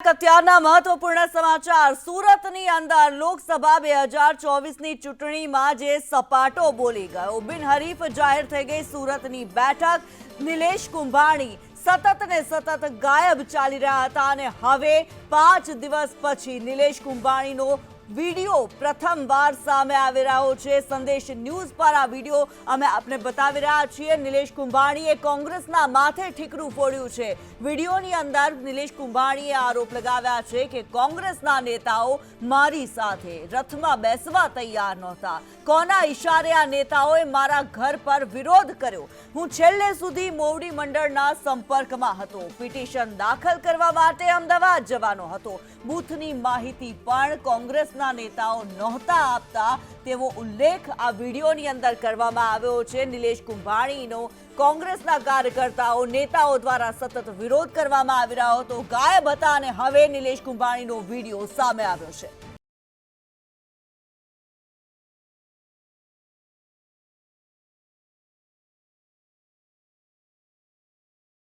અત્યારના મહત્વપૂર્ણ સમાચાર. સુરતની અંદર લોકસભા બે હજાર ચોવીસની ચૂંટણીમાં જે સપાટો બોલી ગયો. બિનહરીફ જાહેર થઈ ગઈ સુરતની બેઠક. નિલેશ કુંભાણી સતત ને સતત ગાયબ ચાલી રહ્યા હતા અને હવે પાંચ દિવસ પછી નિલેશ કુંભાણીનો વીડિયો પ્રથમવાર સામે આવી રહ્યો છે. સંદેશ ન્યૂઝ પર આ વીડિયો અમે આપને બતાવી રહ્યા છીએ. નિલેશ કુંભાણીએ કોંગ્રેસના માથે ઠીકરું ફોડ્યું છે. વિડીયોની અંદર નિલેશ કુંભાણીએ આરોપ લગાવ્યા છે કે કોંગ્રેસના નેતાઓ મારી સાથે રથમાં બેસવા તૈયાર નહોતા. કોના ઈશારે આ નેતાઓએ મારા ઘર પર વિરોધ કર્યો? હું છેલ્લે સુધી મોવડી મંડળના સંપર્કમાં હતો. પિટિશન દાખલ કરવા માટે અમદાવાદ જવાનો હતો. બૂથની માહિતી પણ કોંગ્રેસના નેતાઓ નહોતા આપતા, તેવો ઉલ્લેખ આ વિડીયોની અંદર કરવામાં આવ્યો છે. નિલેશ કુંભાણીનો કોંગ્રેસના કાર્યકર્તાઓ, નેતાઓ દ્વારા સતત વિરોધ કરવામાં આવી રહ્યો હતો. ગાયબ હતા અને હવે નિલેશ કુંભાણીનો વીડિયો સામે આવ્યો છે.